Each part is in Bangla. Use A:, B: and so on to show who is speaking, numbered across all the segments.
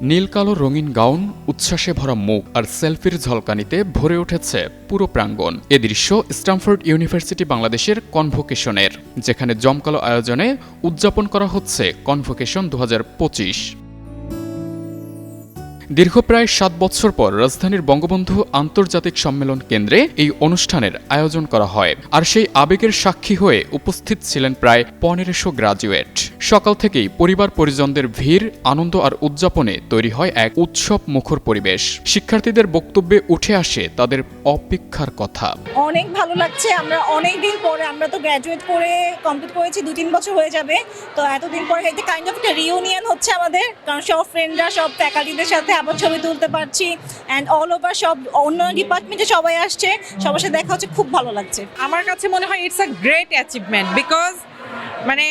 A: নীল কালো রঙিন গাউন, উচ্ছ্বাসে ভরা মুখ আর সেলফির ঝলকানিতে ভরে উঠেছে পুরো প্রাঙ্গণ। এ দৃশ্য স্ট্যামফোর্ড ইউনিভার্সিটি বাংলাদেশের কনভোকেশনের, যেখানে জমকালো আয়োজনে উদযাপন করা হচ্ছে কনভোকেশন দু দীর্ঘ প্রায় সাত বছর পর রাজধানীর বঙ্গবন্ধু আন্তর্জাতিক সম্মেলন কেন্দ্রে এই অনুষ্ঠানের আয়োজন করা হয়। আর সেই আবেগের সাক্ষী হয়ে উপস্থিত ছিলেন প্রায় পনেরোশো গ্রাজুয়েট। সকাল থেকেই পরিবার পরিজনদের ভিড়, আনন্দ আর উদযাপনে তৈরি হয় এক উৎসব মুখর পরিবেশ। শিক্ষার্থীদের বক্তব্যে উঠে আসে তাদের অপেক্ষার কথা।
B: অনেক ভালো লাগছে, আমরা অনেক দিন পরে, আমরা তো গ্র্যাজুয়েট করে কমপ্লিট করেছি, দু তিন বছর হয়ে যাবে। তো এতদিন পরে কাইন্ড অফ রিউনিয়ন হচ্ছে আমাদের, কারণ সব ফ্রেন্ডরা সব ফ্যাকাল্টিদের সাথে আবার ছবি তুলতে পারছি। অ্যান্ড অল ওভার সব অন্য ডিপার্টমেন্টে সবাই আসছে। সবার সাথে দেখা হচ্ছে খুব ভালো লাগছে।
C: আমার কাছে মনে হয় it's a great achievement because মানে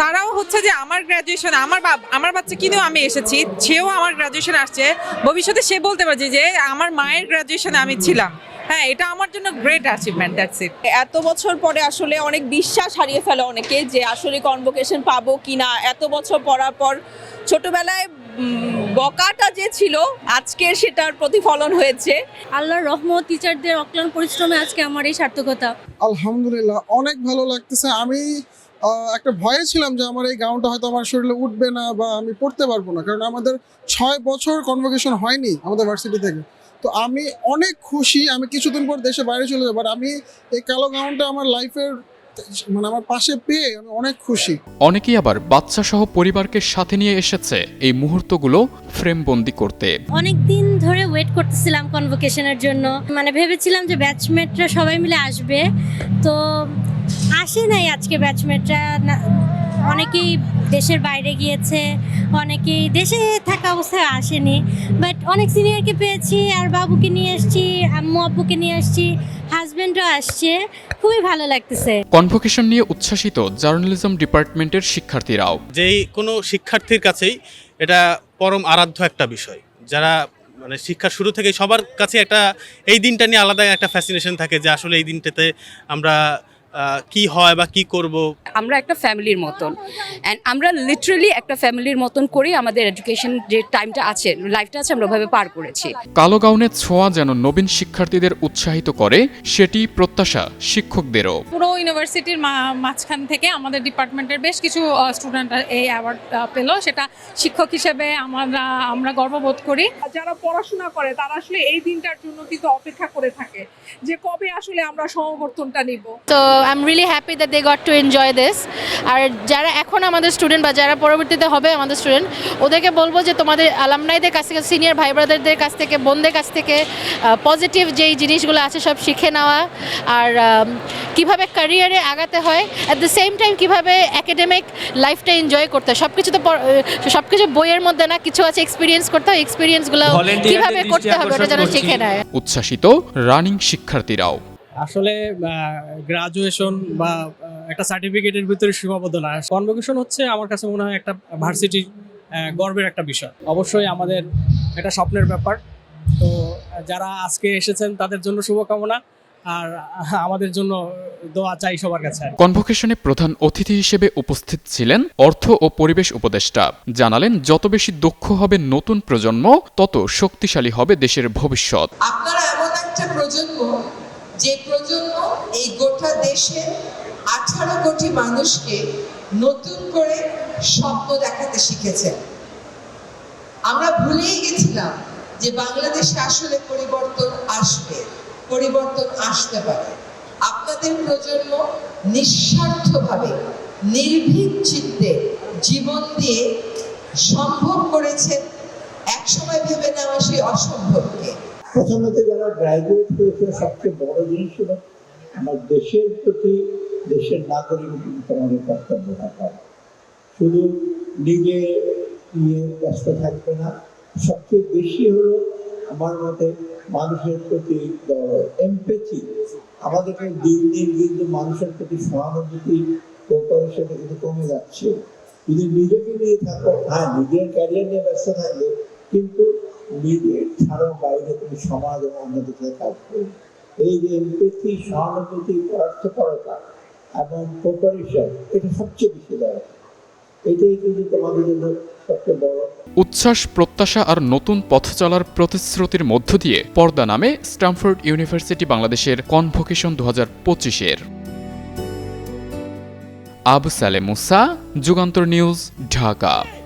C: তারাও হচ্ছে যে আমার গ্র্যাজুয়েশন আমার আমার বাচ্চা কিনেও আমি এসেছি সেও আমার গ্র্যাজুয়েশন আসছে। ভবিষ্যতে সে বলতে পারছে যে আমার মায়ের গ্র্যাজুয়েশনে আমি ছিলাম। হ্যাঁ এটা আমার জন্য গ্রেট অ্যাচিভমেন্ট দ্যাটস ইট
D: এত বছর পরে আসলে অনেক বিশ্বাস হারিয়ে ফেলে অনেকে যে আসলে কনভোকেশন পাবো কিনা। এত বছর পড়ার পর ছোটবেলায় বকাটা যে ছিল আজকে সেটার প্রতিফলন হয়েছে।
E: আল্লাহর রহমত টিচারদের অক্লান্ত পরিশ্রমে আজকে আমার এই সার্থকতা।
F: আলহামদুলিল্লাহ অনেক ভালো লাগতেছে। আমি একটা ভয়ে ছিলাম যে আমার এই গাউনটা হয়তো আমার শরীরে উঠবে না বা আমি পড়তে পারব না। কারণ আমাদের ছয় বছর কনভোকেশন হয়নি আমাদের ভার্সিটি থেকে। তো আমি অনেক খুশি। আমি কিছুদিন পর দেশে বাইরে চলে যাব। আর আমি এই কালো গাউনটা আমার লাইফের মানে আমার পাশে পেয়ে আমি অনেক খুশি।
A: অনেকেই আবার বাচ্চা সহ পরিবারকে সাথে নিয়ে এসেছে এই মুহূর্তগুলো ফ্রেমবন্দি করতে।
E: অনেক দিন ধরে ওয়েট করতেছিলাম কনভোকেশনের জন্য। মানে ভেবেছিলাম যে ব্যাচমেটরা সবাই মিলে আসবে। তো আসে নাই আজকে ব্যাচমেটরা অনেকেই দেশের বাইরে গিয়েছে অনেকেই দেশে থাকা অবস্থায় আসেনি বাট অনেক সিনিয়রকে পেয়েছি আর বাবুকে নিয়ে আসছি আম্মু আব্বুকে নিয়ে আসছি হাজব্যান্ডও আসছে খুবই ভালো লাগতেছে।
A: কনভোকেশন নিয়ে উচ্ছ্বাসিত জার্নালিজম ডিপার্টমেন্টের শিক্ষার্থীরাও।
G: যেই কোনো শিক্ষার্থীর কাছেই এটা পরম আরাধ্য একটা বিষয়। যারা মানে শিক্ষার শুরু থেকে সবার কাছে একটা এই দিনটা নিয়ে আলাদা একটা ফ্যাসিনেশন থাকে যে আসলে এই দিনটাতে আমরা কি হয় বা কি করব?
H: আমরা একটা ফ্যামিলির মতন। অ্যান্ড আমরা লিটারালি একটা ফ্যামিলির মতন করেই আমাদের এডুকেশন যে টাইমটা আছে লাইফটা আছে আমরা ওভাবে পার করেছি।
A: কালো গাউনের ছোঁয়া যেন নবীন শিক্ষার্থীদের উৎসাহিত করে সেটি প্রত্যাশা শিক্ষকদেরও।
C: পুরো ইউনিভার্সিটির মাঝখান থেকে আমাদের ডিপার্টমেন্টের বেশ কিছু স্টুডেন্ট এই অ্যাওয়ার্ড পেল। সেটা শিক্ষক হিসেবে আমরা আমরা গর্ববোধ করি।
I: যারা পড়াশোনা করে তারা আসলে এই দিনটার জন্য কিন্তু অপেক্ষা করে থাকে যে কবে আসলে আমরা সমাবর্তনটা নিব।
J: তো I am really happy that they got to enjoy this আর যারা এখন আমাদের স্টুডেন্ট বা যারা পরবর্তীতে হবে আমাদের স্টুডেন্ট ওদেরকে বলব যে তোমাদের আলামনাইদের কাছ থেকে সিনিয়র ভাই ব্রাদারদের কাছ থেকে বোনদের কাছ থেকে পজিটিভ যেই জিনিসগুলো আছে সব শিখে নেওয়া। আর কীভাবে ক্যারিয়ারে আগাতে হয় অ্যাট দ্য সেম টাইম কীভাবে একাডেমিক লাইফটা এনজয় করতে হয় সব কিছু তো সব কিছু বইয়ের মধ্যে না কিছু আছে এক্সপিরিয়েন্স করতে হয় এক্সপিরিয়েন্সগুলো কীভাবে করতে হবে ওটা যেন শিখে নেয়।
A: উচ্ছ্বাসিত রানিং শিক্ষার্থীরাও।
K: আসলে গ্রাজুয়েশন বা একটা সার্টিফিকেটের ভিতরে সীমাবদ্ধ না। কনভোকেশন হচ্ছে আমার কাছে মনে হয় একটা ভার্সিটির গর্বের একটা বিষয়। অবশ্যই আমাদের এটা স্বপ্নের ব্যাপার। তো যারা আজকে এসেছেন তাদের জন্য শুভকামনা। আর আমাদের জন্য দোয়া চাই সবার কাছে।
A: কনভোকেশনে প্রধান অতিথি হিসেবে উপস্থিত ছিলেন অর্থ ও পরিবেশ উপদেষ্টা। জানালেন যত বেশি দক্ষ হবে নতুন প্রজন্ম তত শক্তিশালী হবে দেশের ভবিষ্যৎ।
L: আপনারা এমন একটা প্রজন্ম যে প্রজন্ম এই গোটা দেশে আঠারো কোটি মানুষকে নতুন করে স্বপ্ন দেখাতে শিখেছে। আমরা ভুলেই গেছিলাম যে বাংলাদেশে আসলে পরিবর্তন আসবে, পরিবর্তন আসতে পারে। আপনাদের প্রজন্ম নিঃস্বার্থভাবে, নির্ভীক চিত্তে জীবন দিয়ে সম্ভব করেছেন, একসময় ভেবে নেওয়া সেই অসম্ভবকে।
M: প্রথমত যারা গ্রাজুয়েট হয়েছে, সবচেয়ে বড় জিনিস হলো আমার দেশের প্রতি দেশের নাগরিক কিন্তু আমাদের কর্তব্য থাকা শুধু নিজে নিয়ে ব্যস্ত থাকবে না, সবচেয়ে বেশি হলো আমার মতে মানুষের প্রতি এমপেথি আমাদেরকে দিন দিন কিন্তু মানুষের প্রতি সহানুভূতি কোপারেশনটা কিন্তু কমে যাচ্ছে। যদি নিজেকে নিয়ে থাকো হ্যাঁ নিজের ক্যারিয়ার নিয়ে ব্যস্ত থাকবে, কিন্তু
A: উচ্ছ্বাস, প্রত্যাশা আর নতুন পথ চলার প্রতিশ্রুতির মধ্য দিয়ে পর্দা নামে স্ট্যামফোর্ড ইউনিভার্সিটি বাংলাদেশের কনভোকেশন দু হাজার পঁচিশের। আবু সালে মুসা, যুগান্তর নিউজ, ঢাকা।